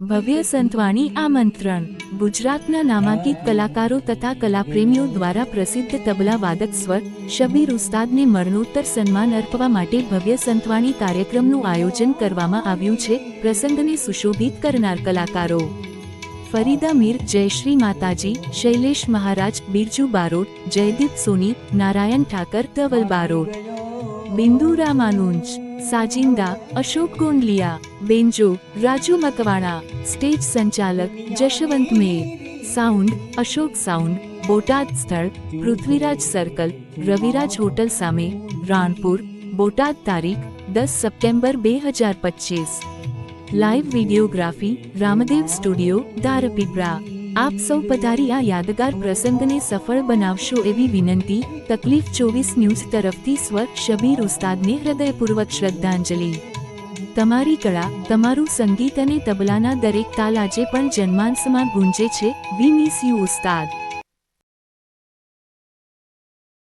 ભવ્ય સંતવાણી આમંત્રણ. ગુજરાતના નામાંકિત કલાકારો તથા કલાપ્રેમીઓ દ્વારા પ્રસિદ્ધ તબલા વાદક સ્વર, શબીર ઉસ્તાદને મરણોત્તર સન્માન અર્પવા માટે ભવ્ય સંતવાણી કાર્યક્રમનું આયોજન કરવામાં આવ્યું છે. પ્રસંગને સુશોભિત કરનાર કલાકારો. ફરીદા મીર, જયશ્રી માતાજી, શૈલેષ મહારાજ, બિરજુ બારોટ, જયદીપ સોની, નારાયણ ઠાકર, ધવલ બારોટ. બિંદુ રામાનુંજ સાજિંદા અશોક ગોંડલિયા બેન્જો રાજુ મકવાણા સ્ટેજ સંચાલક જશવંત મેર સાઉન્ડ અશોક સાઉન્ડ બોટાદ સ્થળ પૃથ્વીરાજ સર્કલ રવિરાજ હોટલ સામે રાણપુર બોટાદ તારીખ દસ સપ્ટેમ્બર બે હજાર પચીસ live videography Ramdev studio Dharpipla આપ સૌ પધારી આ યાદગાર પ્રસંગને સફળ બનાવશો એવી વિનંતી. તકલીફ ચોવીસ ન્યૂઝ તરફથી સ્વર શબીર ઉસ્તાદને હૃદયપૂર્વક શ્રદ્ધાંજલિ. તમારી કળા, તમારું સંગીત અને તબલાના દરેક તાલ આજે પણ જન્માંશમાં ગુંજે છે. We miss you, Ustad.